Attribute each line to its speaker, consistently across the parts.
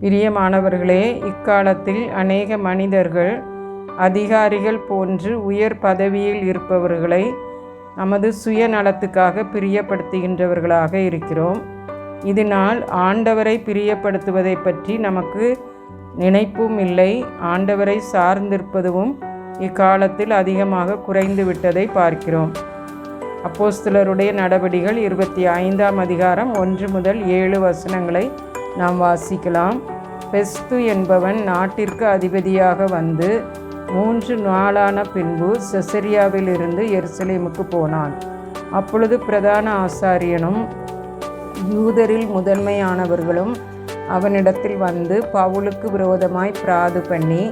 Speaker 1: பிரியமானவர்களே இக்காலத்தில் அநேக மனிதர்கள் அதிகாரிகள் போன்று உயர் பதவியில் இருப்பவர்களை நமது சுயநலத்துக்காக பிரியப்படுத்துகின்றவர்களாக இருக்கிறோம். இதனால் ஆண்டவரை பிரியப்படுத்துவதை பற்றி நமக்கு நினைப்பும் இல்லை. ஆண்டவரை சார்ந்திருப்பதும் இக்காலத்தில் அதிகமாக குறைந்து விட்டதை பார்க்கிறோம். அப்போஸ்தலருடைய நடவடிகள் இருபத்தி ஐந்தாம் அதிகாரம் ஒன்று முதல் ஏழு வசனங்களை நாம் வாசிக்கலாம். பெஸ்து என்பவன் நாட்டிற்கு அதிபதியாக வந்து மூன்று நாளான பின்பு செசரியாவிலிருந்து எருசலேமுக்கு போனான். அப்பொழுது பிரதான ஆசாரியனும் யூதரில் முதன்மையானவர்களும் அவனிடத்தில் வந்து பவுலுக்கு விரோதமாய் பிராது பண்ணி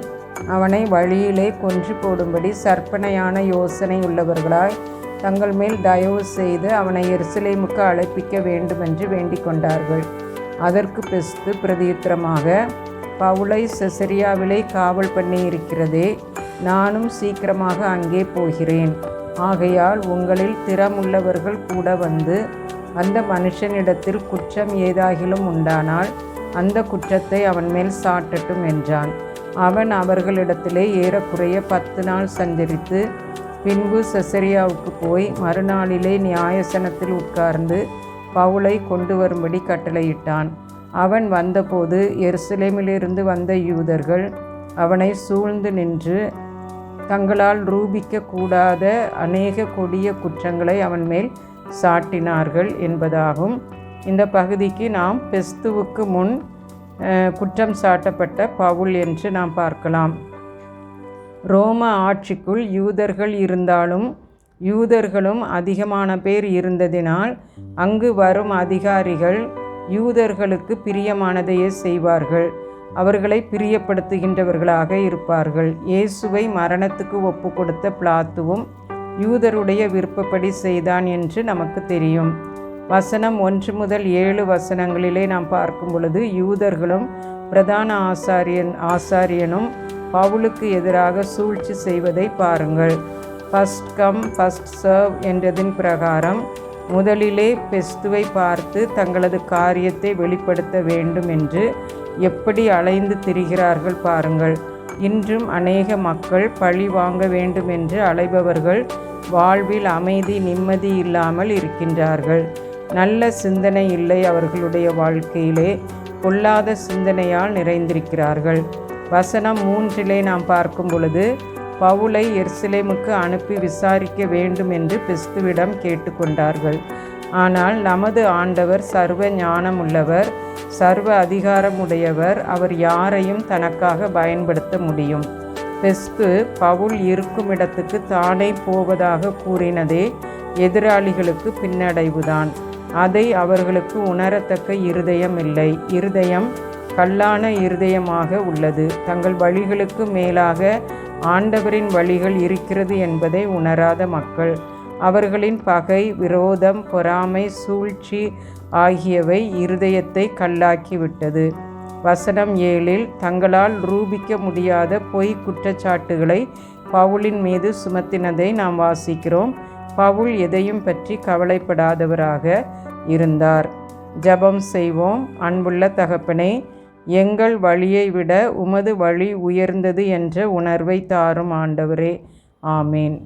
Speaker 1: அவனை வழியிலே கொன்று போடும்படி சற்பனையான யோசனை உள்ளவர்களாய் தங்கள் மேல் தயவு செய்து அவனை எருசலேமுக்கு அழைப்பிக்க வேண்டுமென்று வேண்டிக் கொண்டார்கள். அதற்கு பெஸ்து பிரதித்திரமாக பவுலை செசரியாவிலே காவல் பண்ணி இருக்கிறதே நானும் சீக்கிரமாக அங்கே போகிறேன். ஆகையால் உங்களில் திறமுள்ளவர்கள் கூட வந்து அந்த மனுஷனிடத்தில் குற்றம் ஏதாகிலும் உண்டானால் அந்த குற்றத்தை அவன் மேல் சாட்டட்டும் என்றான். அவன் அவர்களிடத்திலே ஏறக்குறைய பத்து நாள் சஞ்சரித்து பின்பு செசரியாவுக்கு போய் மறுநாளிலே நியாயசனத்தில் உட்கார்ந்து பவுலை கொண்டு வரும்படி கட்டளையிட்டான் அவன் வந்தபோது எருசலேமிலிருந்து வந்த யூதர்கள் அவனை சூழ்ந்து நின்று தங்களால் ரூபிக்க கூடாத அநேக கொடிய குற்றங்களை அவன் மேல் சாட்டினார்கள் என்பதாகும். இந்த பகுதிக்கு நாம் பெஸ்துவுக்கு முன் குற்றம் சாட்டப்பட்ட பவுல் என்று நாம் பார்க்கலாம். ரோம ஆட்சிக்குள் யூதர்கள் இருந்தாலும் யூதர்களும் அதிகமான பேர் இருந்ததினால் அங்கு வரும் அதிகாரிகள் யூதர்களுக்கு பிரியமானதையே செய்வார்கள். அவர்களை பிரியப்படுத்துகின்றவர்களாக இருப்பார்கள். இயேசுவை மரணத்துக்கு ஒப்பு கொடுத்த பிளாத்துவும் யூதருடைய விருப்பப்படி செய்தான் என்று நமக்கு தெரியும். வசனம் ஒன்று முதல் ஏழு வசனங்களிலே நாம் பார்க்கும் பொழுது யூதர்களும் பிரதான ஆசாரியன் ஆசாரியனும் பவுலுக்கு எதிராக சூழ்ச்சி செய்வதை பாருங்கள். ஃபஸ்ட் கம் ஃபஸ்ட் சர்வ் என்றதின் பிரகாரம் முதலிலே பெஸ்துவை பார்த்து தங்களது காரியத்தை வெளிப்படுத்த வேண்டும் என்று எப்படி அலைந்து திரிகிறார்கள் பாருங்கள். இன்றும் அநேக மக்கள் பழி வாங்க வேண்டும் என்று அலைபவர்கள் வாழ்வில் அமைதி நிம்மதி இல்லாமல் இருக்கின்றார்கள். நல்ல சிந்தனை இல்லை அவர்களுடைய வாழ்க்கையிலே. பொல்லாத சிந்தனையால் நிறைந்திருக்கிறார்கள். வசனம் மூன்றிலே நாம் பார்க்கும் பொழுது பவுலை எர்சிலேமுக்கு அனுப்பி விசாரிக்க வேண்டும் என்று பெஸ்துவிடம் கேட்டுக்கொண்டார்கள். ஆனால் நமது ஆண்டவர் சர்வ ஞானமுள்ளவர் சர்வ அதிகாரமுடையவர் அவர் யாரையும் தனக்காக பயன்படுத்த முடியும். பெஸ்து பவுல் இருக்கும் இடத்துக்கு தானே போவதாக கூறினதே எதிராளிகளுக்கு பின்னடைவுதான். அதை அவர்களுக்கு உணரத்தக்க இருதயம் இல்லை இருதயம் கல்லான இருதயமாக உள்ளது. தங்கள் வழிகளுக்கு மேலாக ஆண்டவரின் வழிகள் இருக்கிறது என்பதை உணராத மக்கள். அவர்களின் பகை விரோதம் பொறாமை சூழ்ச்சி ஆகியவை இருதயத்தை கல்லாக்கிவிட்டது. வசனம் ஏழில் தங்களால் ரூபிக்க முடியாத பொய் குற்றச்சாட்டுகளை பவுலின் மீது சுமத்தினதை நாம் வாசிக்கிறோம். பவுல் எதையும் பற்றி கவலைப்படாதவராக இருந்தார். ஜபம் செய்வோம். அன்புள்ள தகப்பனே எங்கள் வழியை விட உமது வழி உயர்ந்தது என்ற உணர்வை தாரும் ஆண்டவரே. ஆமேன்.